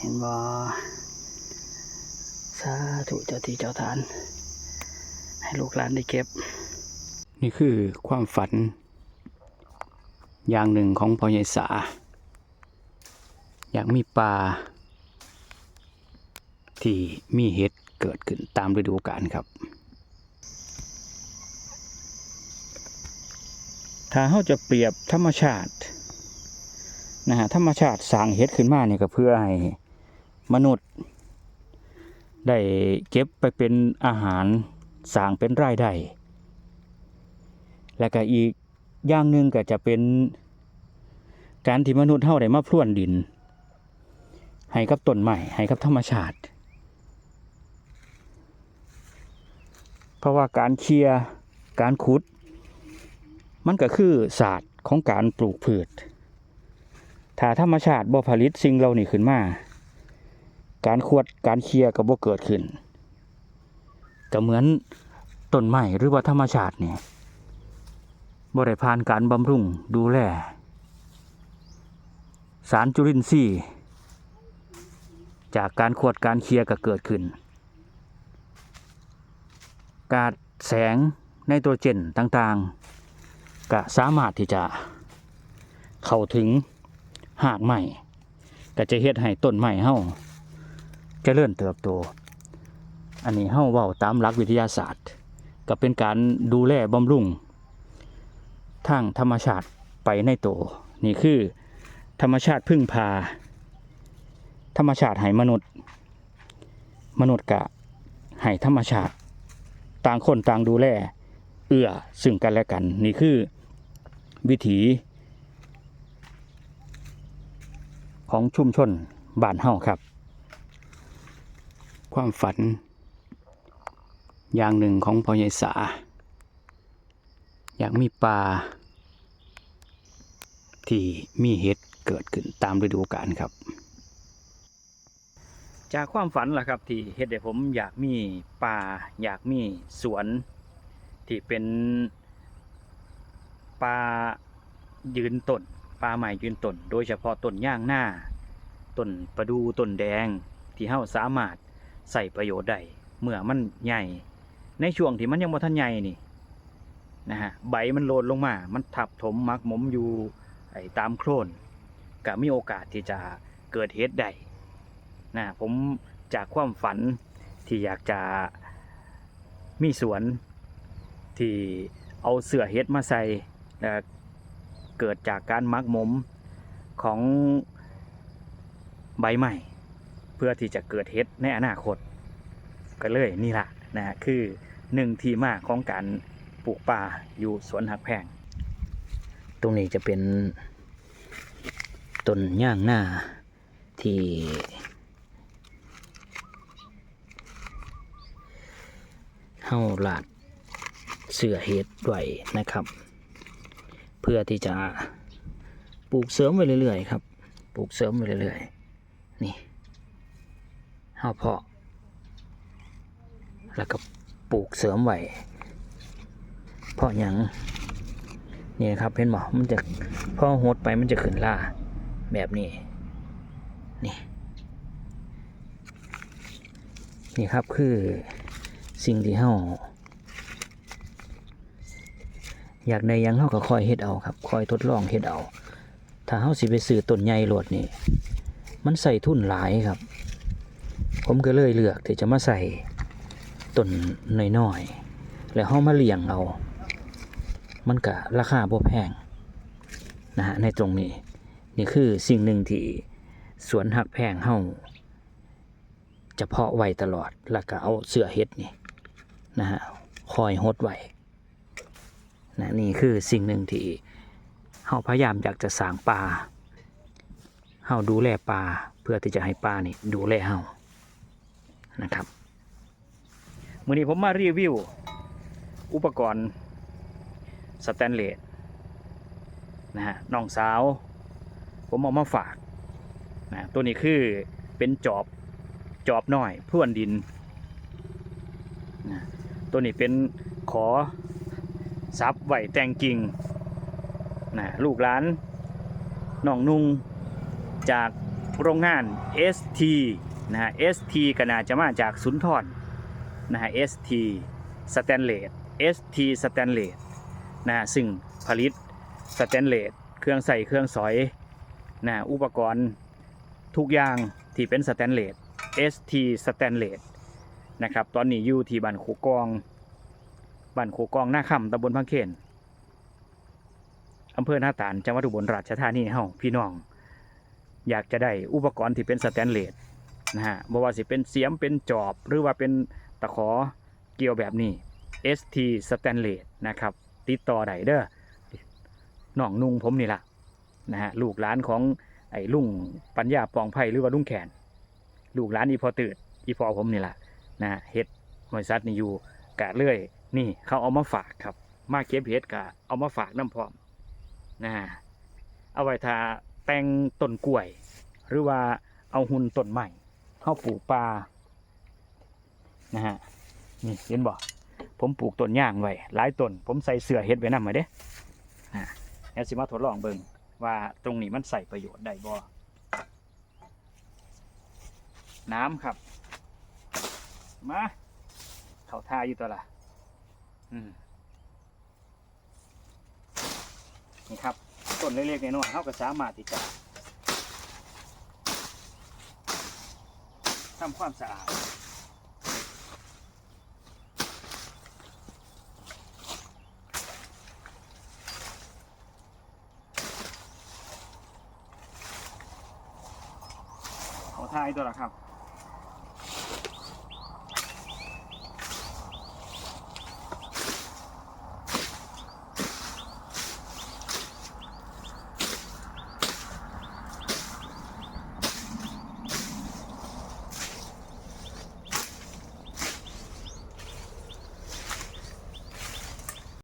เห็นบ่สาธุเจ้าที่เจ้าทาน ให้ลูกหลานได้เก็บ นี่คือความฝัน อย่างหนึ่งของพ่อใหญ่สา อยากมีปลาที่มีเห็ดเกิดขึ้นตามฤดูกาลครับ ถ้าเราจะเปรียบธรรมชาตินะฮะธรรมชาติสร้างเห็ดขึ้นมาเนี่ยก็เพื่อให้ มนุษย์ ได้เก็บไปเป็นอาหารสร้างเป็นรายได้ และก็อีกอย่างหนึ่งก็จะเป็นการที่มนุษย์เฮาได้มาพรวนดิน ให้กับต้นไม้ให้กับธรรมชาติ เพราะว่าการเคลียร์การขุด มันก็คือศาสตร์ของการปลูกพืช ถ้าธรรมชาติบ่ผลิตสิ่งเหล่านี้ขึ้นมา การขวดการเคลียร์ก็บ่เกิดขึ้นก็เหมือนต้นไม้หรือว่าธรรมชาติเนี่ยบ่ได้ผ่านการบำรุงดูแล สารจุลินทรีย์จากการขวดการเคลียร์ก็เกิดขึ้น การแสงไนโตรเจนต่างๆ ก็สามารถที่จะเข้าถึงหากใหม่ ก็จะเฮ็ดให้ต้นใหม่เฮา จริญเติบโต อันนี้เฮาเว้าตามหลักวิทยาศาสตร์ ก็เป็นการดูแลบำรุงทางธรรมชาติไปในโตวนี่คือธรรมชาติพึ่งพา ธรรมชาติให้มนุษย์ มนุษย์กะให้ธรรมชาติ ต่างคนต่างดูแลเอื้อซึ่งกันและกัน นี่คือวิถีของชุมชนบ้านเฮาครับ ความฝัน อย่างหนึ่งของพ่อใหญ่สา อยากมีปลาที่มีเห็ดเกิดขึ้นตามฤดูกาลครับ จากความฝันล่ะครับที่เฮ็ดให้ผมอยากมีป่าอยากมีสวน ที่เป็นป่ายืนต้นป่าใหม่ยืนต้น โดยเฉพาะต้นย่างหน้าต้นประดูต้นแดงที่เฮาสามารถ ใส่ประโยชน์ได้เมื่อมันใหญ่ ในช่วงที่มันยังบ่ทันใหญ่นี่นะฮะใบมันโลดลงมา มันทับถมมักหมมอยู่ไอ้ตามโคลนก็มีโอกาสที่จะเกิดเฮ็ดได้นะผมจากความฝันที่อยากจะมีสวน ที่เอาเสื่อเฮ็ดมาใส่และเกิดจากการมักหมมของใบใหม่ เพื่อที่จะเกิดเฮ็ดในอนาคต ก็เลยนี่ล่ะนะฮะคือหนึ่งที่มาของการปลูกป่าอยู่สวนหักแพง ตรงนี้จะเป็นต้นย่างหน้าที่เฮาลาดเสือเฮ็ดไว้นะครับ เพื่อที่จะปลูกเสริมไปเรื่อยๆครับ ปลูกเสริมไปเรื่อยๆนี่ เฮาเพาะ แล้วก็ปลูกเสริมไว้เพาะหยังนี่ครับเห็นบ่มันจะพอหดไปมันจะขึ้นล่าแบบนี้ นี่ นี่ครับคือสิ่งที่เฮาอยากได้ยังเฮาก็คอยเฮ็ดเอาครับคอยทดลองเฮ็ดเอา ถ้าเฮาสิไปซื้อต้นใหญ่โลดนี่ มันใส่ทุนหลายครับ ผมก็เลยเลือกที่จะมาใส่ต้นน้อยๆ แล้วเฮามาเลี้ยงเอา มันก็ราคาบ่แพงนะฮะในตรงนี้ นี่คือสิ่งหนึ่งที่สวนหักแพงเฮาจะเพาะไว้ตลอด แล้วก็เอาเสือเฮ็ดนี่นะฮะคอยหดไว้นะนี่คือสิ่งหนึ่งที่เฮาพยายามอยากจะสร้างป่าเฮาดูแลป่าเพื่อที่จะให้ป่านี่ดูแลเฮา นะครับมื้อนี้ผมมารีวิว อุปกรณ์สแตนเลสนะฮะน้องสาว ผมเอามาฝากนะตัวนี้คือเป็นจอบจอบน้อยพรวนดินนะตัวนี้เป็นขอซับไหวแตงกิ่งนะลูกหลานน้องนุ่งจากโรงงาน ST นะฮะ ST ก็น่าจะมาจากสุนทรนะฮะ ST Stainless ST Stainless นะฮะซึ่งผลิตสแตนเลสเครื่องใส่เครื่องสอยนะอุปกรณ์ทุกอย่างที่เป็นสแตนเลส ST Stainless นะครับตอนนี้อยู่ที่บ้านโคกองบ้านโคกองหน้าคำตำบลพังเคนอำเภอหน้าตาลจังหวัดอุบลราชธานีเฮาพี่น้อง อยากจะได้อุปกรณ์ที่เป็นสแตนเลส นะฮะบ่ว่าสิเป็นเสียมเป็นจอบหรือว่าเป็นตะขอเกี่ยวแบบนี้ ST Stainless นะครับ ติดต่อได้เด้อน้องนุ่งผมนี่ล่ะนะฮะลูกหลานของไอ้ลุงปัญญาปองไผ่หรือว่าลุงแขน ลูกหลานอีพอตืดอีพอผมนี่ล่ะนะฮะเฮ็ดบริษัทนี่อยู่กะเลื่อย นี่เขาเอามาฝากครับ มาเก็บเฮ็ดกะเอามาฝากน้ำพร้อมนะฮะเอาไว้ทาแต่งต้นกล้วย หรือว่าเอาหุ่นต้นใหม่ เข้าปลูกปลานะฮะนี่เห็นบ่ผมปลูกต้นย่างไว้หลายต้นผมใส่เสื้อเฮ็ดไว้นำมาเด้อ่าแล้วสิมาทดลองเบิ่งว่าตรงนี้มันใส่ประโยชน์ได้บ่น้ำครับ มาเขาท่าอยู่ตัวละอืมนี่ครับต้นเล็กๆน้อยๆเขาก็สามารถที่จะ ทำความสะอาดขอทายตัวละครับ